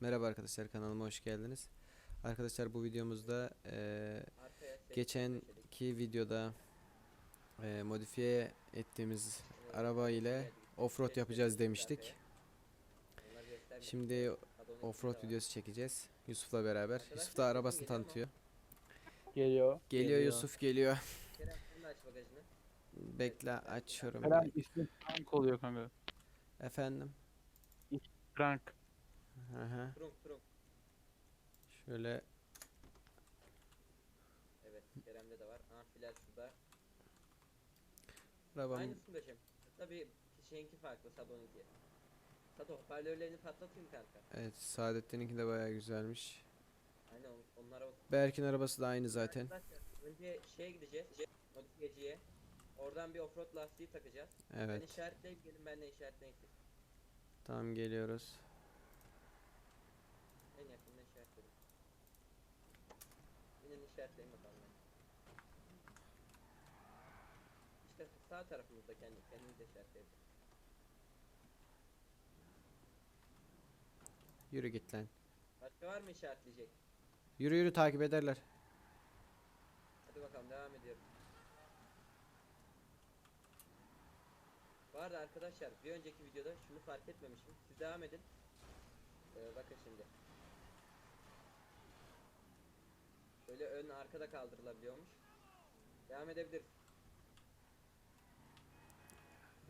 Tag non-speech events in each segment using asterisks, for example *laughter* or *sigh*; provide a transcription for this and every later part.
Merhaba arkadaşlar kanalıma hoş geldiniz. Arkadaşlar bu videomuzda ses geçenki videoda eee, modifiye ettiğimiz araba ile offroad yapacağız demiştik. Şimdi offroad videosu çekeceğiz Yusuf'la beraber. Yusuf da arabasını tanıtıyor. Geliyor. Geliyor Geliyor. Yusuf geliyor. Bekle açıyorum. Falan ismi Frank oluyor kanka. Efendim. Frank. Hı. Trunk trunk. Şöyle Evet Kerem'de de var. Amfiler şurada. arabam Aynısını döşem. Tabii şeyinki farklı Sado'nunki. Sado hoparlörlerini patlatayım kanka. evet Saadettin'inki de bayağı güzelmiş. Aynen on- onlara bak. Berk'in arabası da aynı zaten. Önce şeye gideceğiz. Modifiyeciye. Oradan bir offroad lastiği takacağız. Ben Evet. işaretleyip gelin benimle işaretleyin. Tamam geliyoruz. En yakında işaretledim. Yine işaretleyin bakalım. İşte sağ tarafımızda kendi kendimiz işaretleyelim. Yürü git lan. Başka var mı işaretleyecek? Yürü yürü takip ederler. Hadi bakalım devam ediyorum. Bu arada arkadaşlar bir önceki videoda şunu fark etmemişim. Siz devam edin. Ee, bakın şimdi. Şöyle ön arkada kaldırılabiliyormuş. Devam edebiliriz.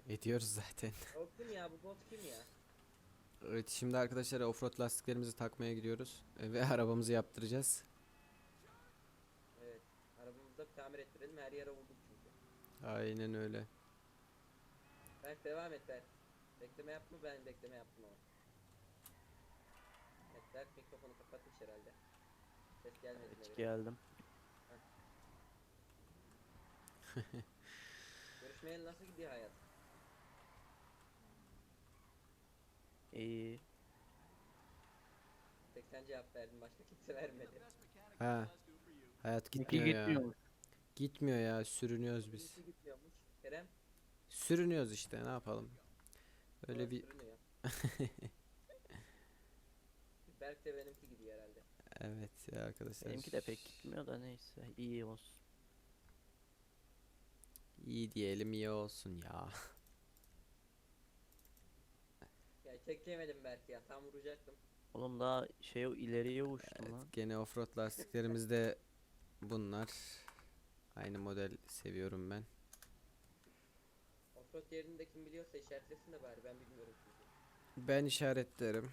Ediyoruz zaten. *laughs* O kim ya bu bot kim ya? Evet şimdi arkadaşlar offroad lastiklerimizi takmaya gidiyoruz E, ve arabamızı yaptıracağız. Evet. Arabamızı da bir tamir ettirelim. Her yere vurduk çünkü. Aynen öyle. Berk devam et Berk. Bekleme yapma ben bekleme yaptım ama. Evet Berk mikrofonu kapatmış herhalde. Ses gelmedi. Evet, geldim. *laughs* Görüşmeyeli nasıl gidiyor hayat? İyi. Tek sen cevap verdin başka kimse vermedi. Ha. Hayat gitmiyor ya. gitmiyormuş. Gitmiyor ya sürünüyoruz biz. Birisi gitmiyormuş. Kerem. Sürünüyoruz işte ne yapalım. Öyle doğru bir sürünüyor. *laughs* Berk de benimki. Evet ya arkadaşlar. Benimki de pek gitmiyor da neyse. iyi olsun. İyi diyelim iyi olsun ya. Ya çekemedim Berk ya tam vuracaktım. Oğlum daha şey ileriye uçtum lan. Gene offroad lastiklerimiz de bunlar. Aynı model seviyorum ben. Offroad yerinde kim biliyorsa işaretlesin de bari ben bilmiyorum çünkü. Ben işaretlerim.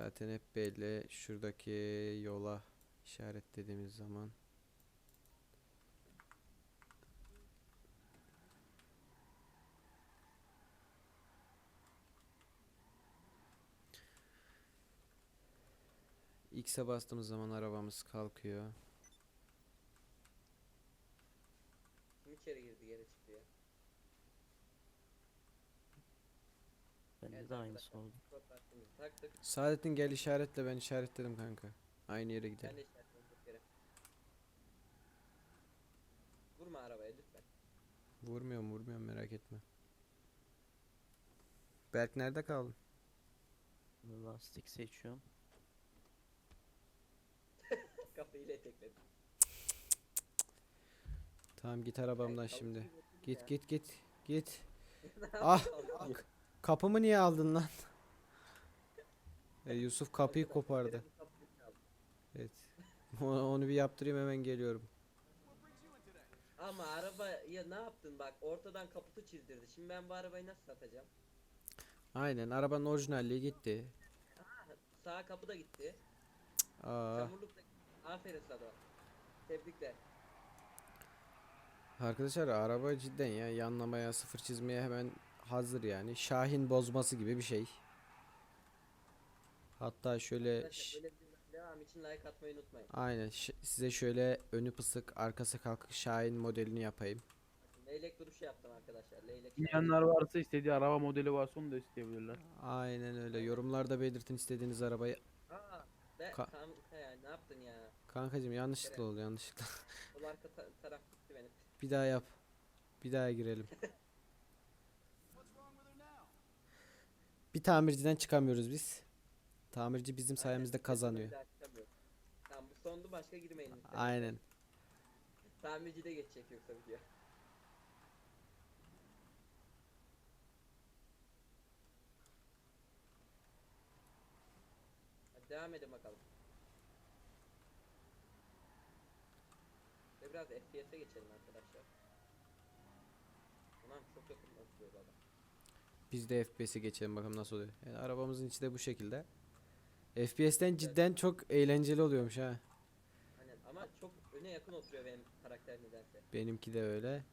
Zaten hep belli şuradaki yola işaretlediğimiz zaman. X'e bastığımız zaman arabamız kalkıyor. Kim içeri girdi geri çıktı ya. Bende de aynısı oldu. taktık. Saadettin gel işaretle ben işaretledim kanka. Aynı yere Ben gidelim. de işaretledim bir kere. Vurma arabaya lütfen. Vurmuyorum vurmuyorum merak etme. Berk nerede kaldın? Lastik seçiyorum. *laughs* Kafayla etekledim. Tamam git arabamdan şimdi. Git git git *laughs* git. Ah! Kapımı niye aldın lan? *laughs* E, Yusuf kapıyı kopardı. Evet. *laughs* Onu bir yaptırayım hemen geliyorum. Ama araba ya ne yaptın bak ortadan kaputu çizdirdi. Şimdi ben bu arabayı nasıl satacağım? Aynen arabanın orijinalliği gitti. Sağ kapı da gitti. Aa, Çamurluk da Aferin Sado. Tebrikler. arkadaşlar araba cidden ya yanlamaya sıfır çizmeye hemen hazır yani. Şahin bozması gibi bir şey. Hatta şöyle Arkadaşlar ş- böyle bir devam için like atmayı unutmayın. aynen ş- size şöyle önü pısık arkası kalkık Şahin modelini yapayım. Leylek duruşu yaptım arkadaşlar. Leylek. Bilmeyenler varsa istediği araba modeli varsa onu da isteyebilirler. Aynen öyle. Yorumlarda belirtin istediğiniz arabayı. Aa, be Ka- kanka ya ne yaptın ya? Kankacım yanlışlıkla oldu yanlışlıkla. Sol arka ta- taraf gitti benim. Bir daha yap. Bir daha girelim. *laughs* Bir tamirciden çıkamıyoruz biz. Tamirci bizim sayemizde kazanıyor. Tamam bu sondu başka girmeyin lütfen. Aynen. Tamirci de geçecek yoksa video. Hadi devam edin bakalım. Ve biraz FPS'e geçelim arkadaşlar. Tamam çok yakın oturuyor baba. Biz de FPS'e geçelim bakalım nasıl oluyor. Yani arabamızın içi de bu şekilde. FPS'ten cidden çok eğlenceli oluyormuş ha. Aynen ama çok öne yakın oturuyor benim karakter nedense. Benimki de öyle.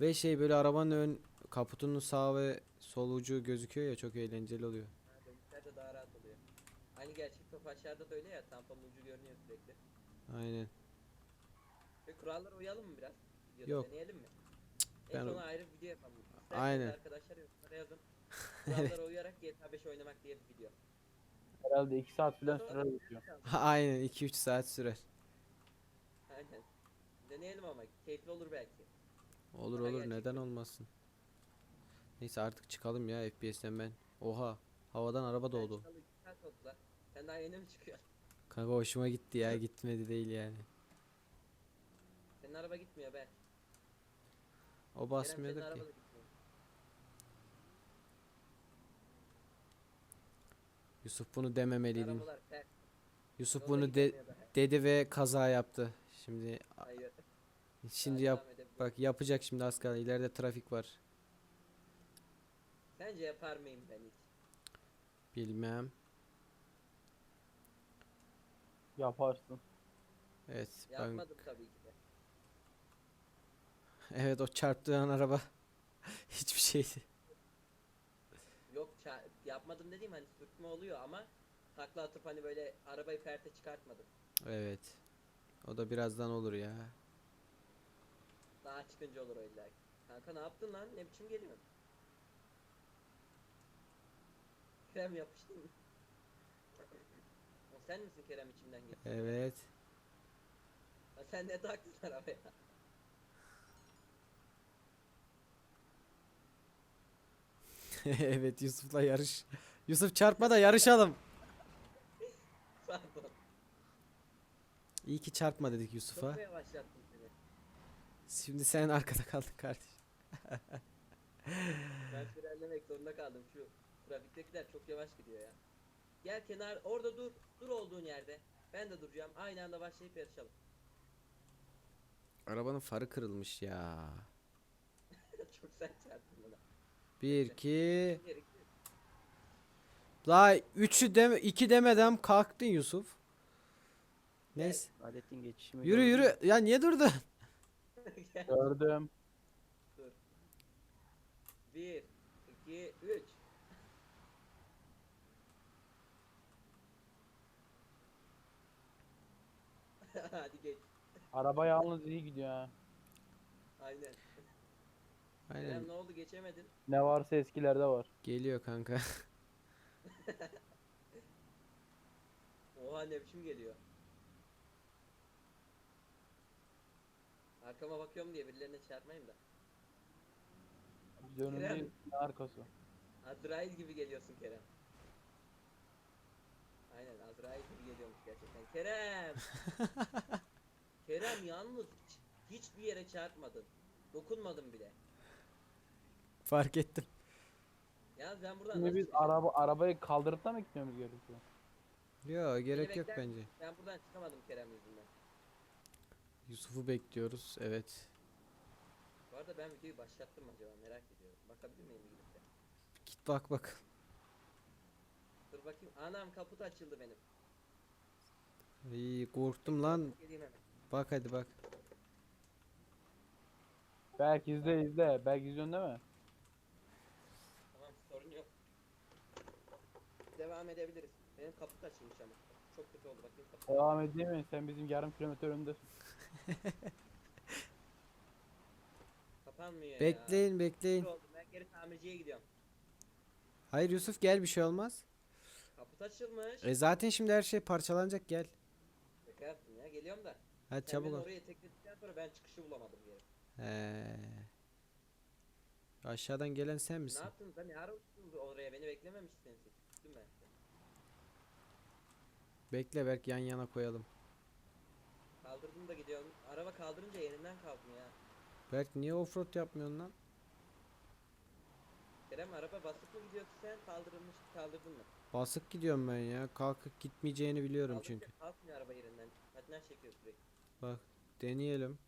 Ve şey böyle arabanın ön kaputunun sağ ve sol ucu gözüküyor ya çok eğlenceli oluyor. Ha, benimkilerde daha rahat oluyor. Aynı gerçek tofaşlarda da öyle ya tamponun ucu görünüyor sürekli. Aynen. Ve kurallara uyalım mı biraz? Videoda Yok. deneyelim mi? Ben- en sona ayrı bir video yapalım. İsterseniz Aynen. arkadaşlar yorumlara yazın. *laughs* Kurallara uyarak GTA 5 oynamak diye bir video. Herhalde 2 saat falan sürer. Aynen 2-3 saat sürer. Aynen. Deneyelim ama keyifli olur belki. Olur Daha olur gerçekçi neden olmasın. Neyse artık çıkalım ya FPS'ten ben. Oha havadan araba Ben doğdu. çıkalı saat oldu lan. Sen daha yeni mi çıkıyorsun? Kanka hoşuma gitti ya *laughs* gitmedi değil yani. Senin araba gitmiyor be. O senin ki. araba da gitmiyor. Yusuf bunu dememeliydin. Yusuf bunu de dedi ve kaza yaptı. Şimdi Hayır. şimdi Daha yap bak yapacak şimdi az kaldı. İleride trafik var. Sence yapar mıyım ben hiç? Bilmem. Yaparsın. Evet ben Yapmadım tabii ki de. *laughs* evet o çarptığın araba *laughs* hiçbir şeydi. Yok yapmadım dediğim hani sürtme oluyor ama takla atıp hani böyle arabayı perte çıkartmadım. Evet. O da birazdan olur ya. Daha çıkınca olur o illa. Kanka ne yaptın lan? Ne biçim geliyorsun? Kerem yapıştın mı? O sen misin Kerem içimden geçti? Evet. Ha, sen ne taktın arabaya? *laughs* evet Yusuf'la yarış. Yusuf çarpma da yarışalım. Pardon. İyi ki çarpma dedik Yusuf'a. mu yavaşlattım seni? Şimdi sen arkada kaldın kardeş. Ben frenlemek zorunda kaldım şu trafiktekiler çok yavaş gidiyor ya. Gel kenar orada dur. Dur olduğun yerde. Ben de duracağım. Aynı anda başlayıp yarışalım. Arabanın farı kırılmış ya. *laughs* çok sert çarptım buna. 1 2 Bir, iki. La 3'ü deme 2 demeden kalktın Yusuf. Neyse. Aletin geçişimi Yürü gördün mü? yürü. Ya niye durdun? *laughs* Gördüm. Dur. Bir, iki, üç. *laughs* Hadi geç. Araba yalnız iyi gidiyor ha. Aynen. Aynen. Kerem ne oldu geçemedin? Ne varsa eskilerde var. Geliyor kanka. *laughs* *laughs* Oha ne biçim geliyor. Arkama bakıyorum diye birilerine çarpmayayım da. Biz önündeyiz. Arkası? Azrail gibi geliyorsun Kerem. Aynen Azrail gibi geliyormuş gerçekten. Kerem! *laughs* Kerem yalnız hiç, hiçbir yere çarpmadın. Dokunmadın bile. Fark ettim. Ya ben buradan Şimdi nasıl biz çıkacağım? araba arabayı kaldırıp da mı gitmemiz gerekiyor? Yo gerek yok bekler bence. Ben buradan çıkamadım Kerem yüzünden. Yusuf'u bekliyoruz. Evet. Bu arada ben videoyu başlattım mı acaba merak ediyorum. Bakabilir miyim bir gidip de? Git bak bak. Dur bakayım. Anam kaput açıldı benim. İyi korktum lan. Geleyim hemen. Bak hadi bak. Belki izle izle. Belki izliyorsun değil mi? Tamam sorun yok. Devam edebiliriz. Benim kaput açılmış ama. Çok kötü oldu bakayım kaput. Devam edeyim mi? Sen bizim yarım kilometre önündesin. *laughs* Kapanmıyor ya. Bekleyin bekleyin. Kötü oldu. Ben geri tamirciye gidiyorum. Hayır Yusuf gel bir şey olmaz. Kaput açılmış. E zaten şimdi her şey parçalanacak gel. Yaptım ya geliyorum da. Hadi Sen çabuk beni ol. oraya tekledikten sonra ben çıkışı bulamadım geri. He. Aşağıdan gelen sen Ne misin? yaptınız lan? Ne ara uçtunuz oraya beni beklememişsiniz. Gittim ben. Bekle Berk yan yana koyalım. Kaldırdım da gidiyorum. Araba kaldırınca yerinden kalkmıyor ya. Berk niye offroad yapmıyorsun lan? Kerem araba basıp mı gidiyorsun sen kaldırılmış kaldırdın mı? Basık gidiyorum ben ya. Kalkıp gitmeyeceğini biliyorum Kaldırınca çünkü. Kalkmıyor araba yerinden. Patinaj çekiyor sürekli. Bak deneyelim.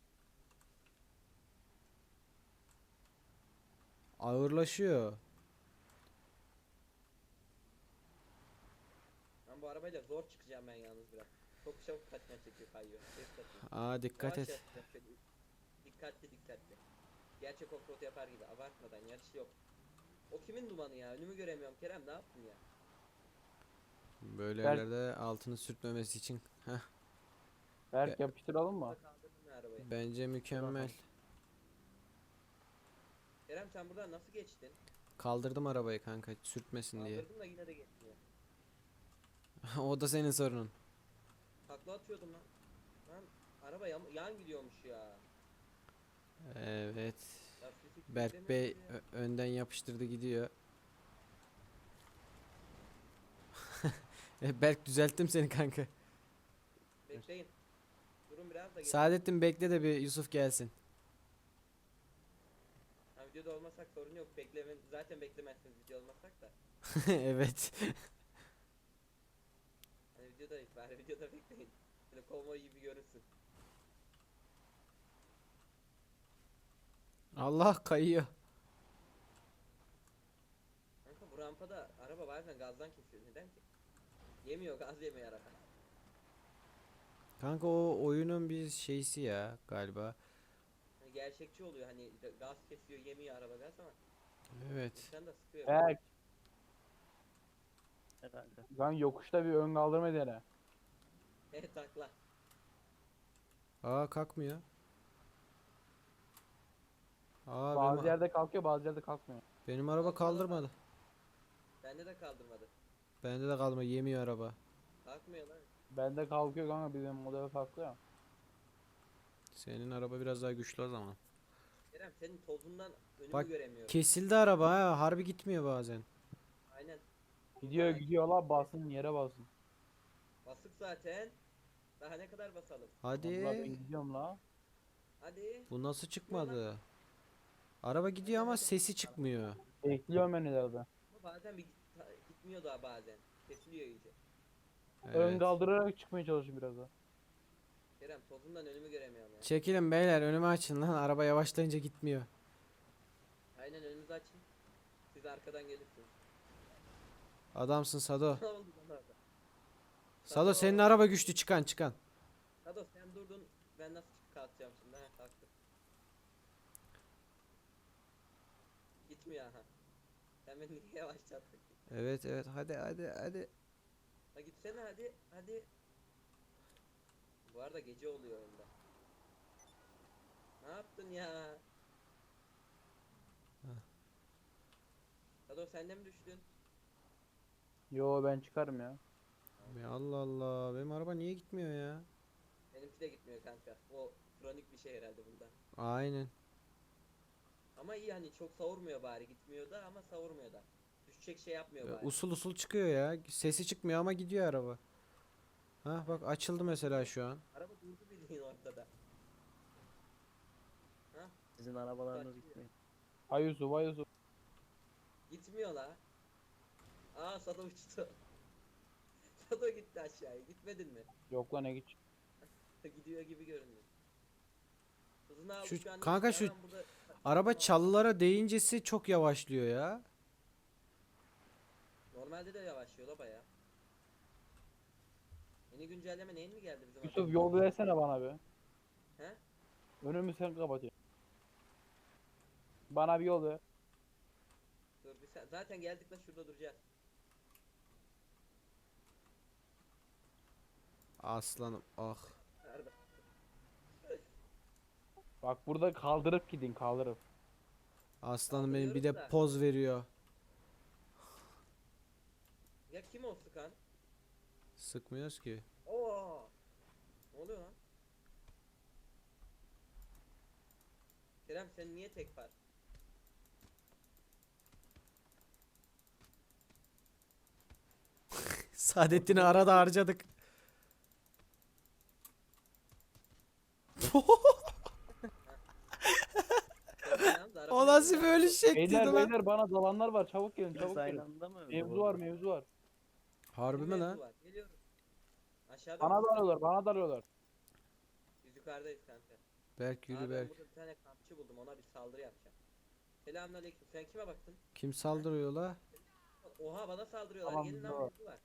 Ağırlaşıyor. Bu arabayla zor çıkacağım ben yalnız biraz. Çok çabuk patinaj çekiyor kayıyor. Aa dikkat Yavaş et. yapacağım şöyle. Dikkatli dikkatli. Gerçek offroad yapar gibi abartmadan yarış yok. O kimin dumanı ya? Önümü göremiyorum Kerem ne yaptın ya? Böyle Berk- yerlerde altını sürtmemesi için. Heh, Berk yapıştıralım mı? Burada kaldırdın mı arabayı? bence mükemmel. Kerem sen buradan nasıl geçtin? Kaldırdım arabayı kanka sürtmesin diye. Kaldırdın da yine de geçmiyor. *laughs* o da senin sorunun. Takla atıyordum lan. Lan araba yan, yan gidiyormuş ya. Evet. Ya fizik Berk beklemiyor Bey ya. ö- önden yapıştırdı gidiyor. *laughs* E, Berk düzelttim seni kanka. Bekleyin. Durun biraz da gelin. Saadettin bekle de bir Yusuf gelsin. Ha, videoda olmasak sorun yok. Beklemen zaten beklemezsiniz video olmasak da. *laughs* evet. Videoda bari videoda bekleyin. Böyle konvoy gibi görünsün. Allah kayıyor. Kanka bu rampada araba bazen gazdan kesiyor. Neden ki? Yemiyor gaz yemiyor araba. Kanka o oyunun bir şeysi ya galiba. Hani gerçekçi oluyor hani gaz kesiyor yemiyor araba gaz ama Evet. sen de sıkıyor. Berk. Herhalde. Lan yokuşta bir ön kaldırma dene. Evet takla. Aa kalkmıyor. Aa Bazı benim, yerde kalkıyor bazı yerde kalkmıyor. benim araba kaldırmadı. Bende de kaldırmadı. Bende de kalma yemiyor araba. Kalkmıyor lan. Bende kalkıyor kanka bizim model farklı ya. Senin araba biraz daha güçlü o zaman. Kerem senin tozundan önümü Bak, göremiyorum. Kesildi araba ha harbi gitmiyor bazen. Aynen. Gidiyor gidiyor la basın yere basın. Basık zaten. Daha ne kadar basalım? Hadi. Vallahi ben gidiyorum la. Hadi. Bu nasıl çıkmadı? Araba gidiyor ama sesi çıkmıyor. Bekliyorum beni ileride. Ama bazen bir git- ta- gitmiyor daha bazen. Kesiliyor iyice. Ön Evet. kaldırarak çıkmaya çalışıyorum biraz da. Kerem tozundan önümü göremiyorum ya. Çekilin beyler önümü açın lan araba yavaşlayınca gitmiyor. Aynen önünüzü açın. Siz arkadan gelirsiniz. Adamsın Sado. Sado senin araba güçlü çıkan çıkan. Sado sen durdun. Ben nasıl kalkacağım şimdi? Ha kalktım. Gitmiyor aha. Sen beni niye yavaşlattın? Evet evet hadi hadi hadi. Ha gitsene hadi. Hadi. Bu arada gece oluyor oyunda. Ne yaptın ya? Sado sen de mi düştün? Yo ben çıkarım ya. Ya Allah Allah benim araba niye gitmiyor ya? Benimki de gitmiyor kanka. O kronik bir şey herhalde bunda. Aynen. Ama iyi hani çok savurmuyor bari gitmiyor da ama savurmuyor da. Düşecek şey yapmıyor Ya bari. Usul usul çıkıyor ya. Sesi çıkmıyor ama gidiyor araba. Ha bak açıldı mesela şu an. Araba durdu bildiğin ortada. Sizin arabalarınız gitmiyor. Hay Yusuf hay Yusuf. Gitmiyor la. Aa Sado uçtu. *laughs* Sado gitti aşağıya. Gitmedin mi? Yok lan ne geç. *laughs* Gidiyor gibi görünüyor. Hızını aldı Şu- şu an. kanka şu burada- Araba çalılara değincesi çok yavaşlıyor ya. Normalde de yavaşlıyor la baya. Yeni güncelleme neyin mi geldi bizim Yusuf yol versene bana bir. He? Önümü sen kapatıyorsun. Bana bir yol ver. Dur bir sen. Zaten geldik la şurada duracağız. Aslanım ah. Bak burada kaldırıp gidin kaldırıp. Aslanım benim bir de Kaldırıyoruz da. poz veriyor. Ya kim o sıkan? Sıkmıyoruz ki. Oo. Ne oluyor lan? Kerem sen niye tek var? *laughs* Saadettin'i arada harcadık. Yalnız araba *laughs* o nasıl ölüş şekliydi Beyler lan? beyler bana dalanlar var çabuk gelin çabuk gelin. mı öldü Mevzu var mevzu var. Harbi mi lan? var, Geliyorum. Aşağıda Bana mısın? dalıyorlar bana dalıyorlar. Biz yukarıdayız kanka. Berk yürü Abi ben Berk. burada bir tane kampçı buldum ona bir saldırı yapacağım. Selamünaleyküm. Sen kime baktın? Kim saldırıyor la? Oha bana saldırıyorlar. Tamam, Gelin lan mevzu var.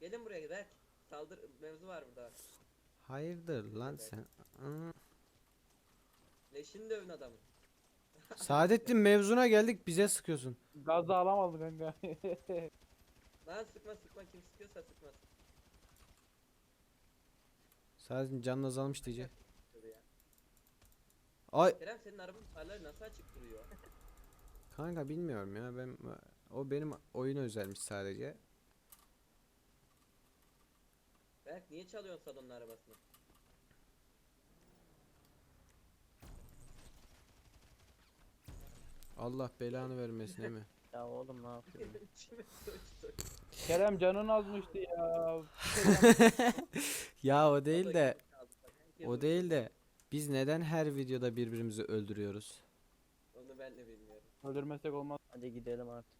Gelin buraya Berk. Saldır mevzu var burada. Hayırdır lan sen? Aa. Leşini dövün adamı. Saadettin mevzuna geldik bize sıkıyorsun. Gazda alamadı kanka. *laughs* Lan sıkma sıkma kim sıkıyorsa sıkmasın. Saadettin canın azalmış diyecek. Ya. Ay Kerem senin arabanın farları nasıl açık duruyor? kanka bilmiyorum ya ben o benim oyuna özelmiş sadece. Berk niye çalıyorsun Sadon'un arabasını? Allah belanı vermesin değil mi? *laughs* Ya oğlum ne yapıyorsun? *laughs* Kerem canın azmıştı ya. *laughs* Ya o değil de o değil de biz neden her videoda birbirimizi öldürüyoruz? Onu ben de bilmiyorum. Öldürmesek olmaz. Hadi gidelim artık.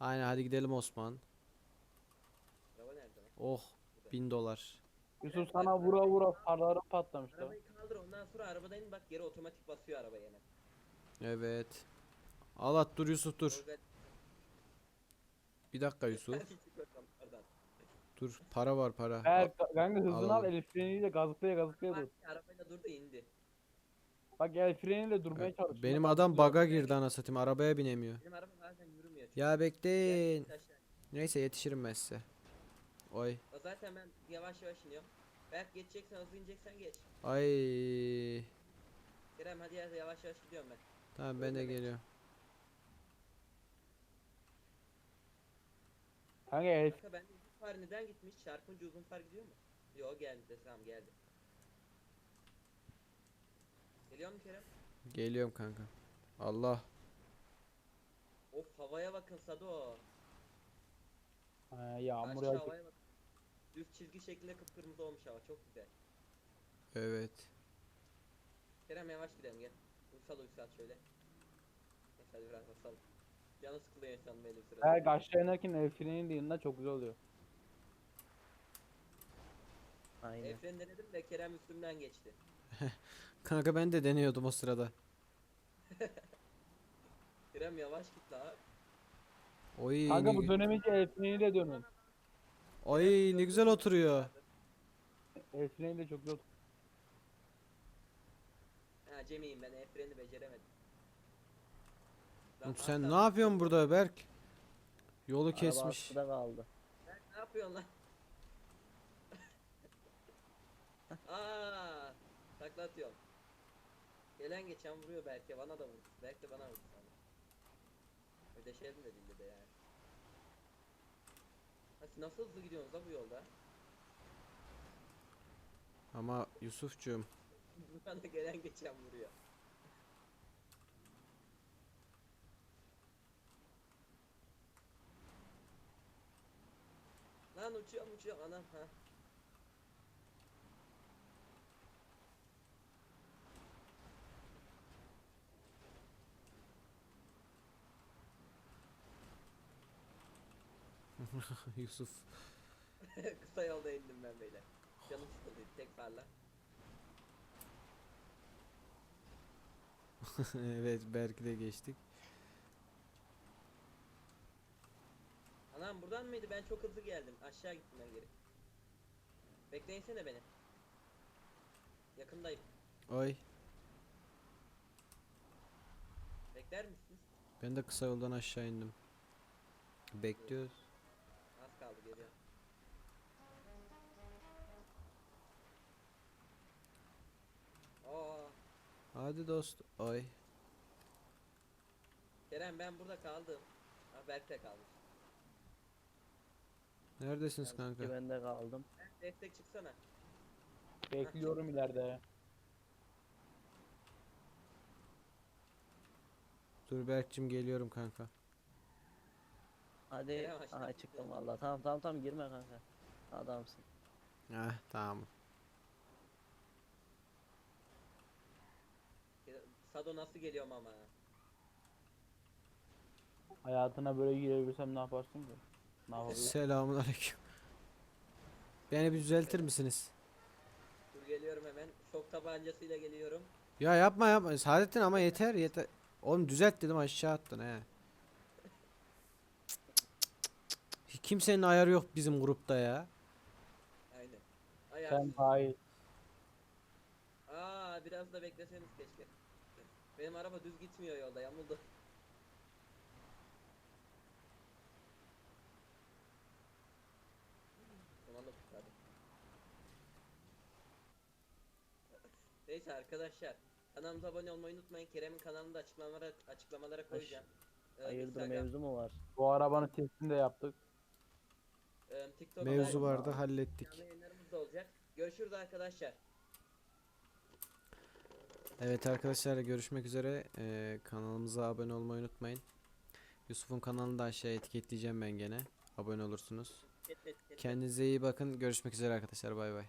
Aynen hadi gidelim Osman. Araba nerede? Oh bin dolar. Yusuf sana vura vura farları patlamış da. Arabayı kaldır ondan sonra arabadan in bak geri otomatik basıyor araba yine. Evet. Allah dur Yusuf dur. Bir dakika Yusuf. *laughs* Dur para var para. Evet kanka hızını al Alalım. el freniyle gazıklaya gazıklaya dur. Bak arabayla durdu indi. Bak el freniyle durmaya çalış. Benim adam baga girdi ana satayım arabaya binemiyor. Benim araba bazen yürümüyor. çünkü. Ya bekleyin. Aşağı. Neyse yetişirim ben size. Oy. Zaten ben yavaş yavaş iniyorum. Berk geçeceksen hızlı ineceksen geç. Ay. Kerem hadi ya yavaş yavaş gidiyorum ben. Tamam ben de geliyorum. Kanka el Kanka bende uzun far neden gitmiş? Çarpınca uzun far gidiyor mu? Yo geldi tamam geldi. Geliyor mu Kerem? Geliyorum kanka. Allah. Of havaya bakın Sado. Ha, yağmur yağacak. havaya bakın. Düz çizgi şeklinde kıpkırmızı olmuş hava çok güzel. Evet. Kerem yavaş gidelim gel. Uysal uysal şöyle. Hadi biraz basalım. Canı sıkılıyor insanın belli bir sırada. Her aşağı inerken el freniyle yanında çok güzel oluyor. Aynen. Efren denedim de Kerem üstümden geçti. *laughs* Kanka ben de deniyordum o sırada. *laughs* Kerem yavaş git la. Oy Kanka ne, bu dönemince el freniyle dönün. Oy ne güzel oturuyor. El freniyle çok güzel. Ha Cemiyim ben Efren'i beceremedim. Lan Oğlum sen ne yapıyorsun burada Berk? Yolu Araba kesmiş. askıda kaldı. Sen ne yapıyorsun lan? *laughs* Aa, takla atıyorum. Gelen geçen vuruyor belki bana da vurdu. Belki de bana vurdu. Ödeşelim de dilde de yani. Nasıl hızlı gidiyorsunuz da bu yolda? Ama Yusufcuğum *laughs* Bana gelen geçen vuruyor. Lan uçuyorum uçuyorum anam ha. *laughs* Yusuf. *laughs* Kısa yolda indim ben böyle. Canım sıkıldı tek parla. *laughs* evet Berk'i de geçtik. Anam buradan mıydı? Ben çok hızlı geldim. Aşağı gittim ben geri. Bekleyinsene beni. Yakındayım. Oy. Bekler misin? Ben de kısa yoldan aşağı indim. Bekliyoruz. Kaldı geliyor. Aa, Hadi dost. Oy. Kerem ben burada kaldım. Ha Berk de kalmış. Neredesiniz Ki kanka? ben de kaldım. Berk destek çıksana. Bekliyorum ileride. Dur Berk'cim geliyorum kanka. Hadi. Kerem aşağı Aha çıktım valla. Tamam tamam tamam girme kanka. Adamsın. Heh tamam. Sado nasıl geliyorum ama. Hayatına böyle girebilsem ne yaparsın ki? Ne yapabilirsin? Selamun aleyküm. Beni bir düzeltir misiniz? Dur geliyorum hemen. Şok tabancasıyla geliyorum. Ya yapma yapma. Saadettin ama yeter yeter. Oğlum düzelt dedim aşağı attın he. Kimsenin ayarı yok bizim grupta ya. Aynen. Ay Sen dahil. Aa biraz da bekleseniz keşke. Benim araba düz gitmiyor yolda yamuldu. Kurtardı. Neyse arkadaşlar. Kanalımıza abone olmayı unutmayın. Kerem'in kanalını da açıklamalara, açıklamalara koyacağım. Ee, Hayırdır Instagram, mevzu mu var? Bu arabanın testini de yaptık. E, TikTok'ta Mevzu vardı hallettik. yayınlarımız da olacak. Görüşürüz arkadaşlar. Evet arkadaşlar görüşmek üzere. Ee, kanalımıza abone olmayı unutmayın. Yusuf'un kanalını da aşağıya etiketleyeceğim ben gene. Abone olursunuz. Kendinize iyi bakın. Görüşmek üzere arkadaşlar. Bay bay.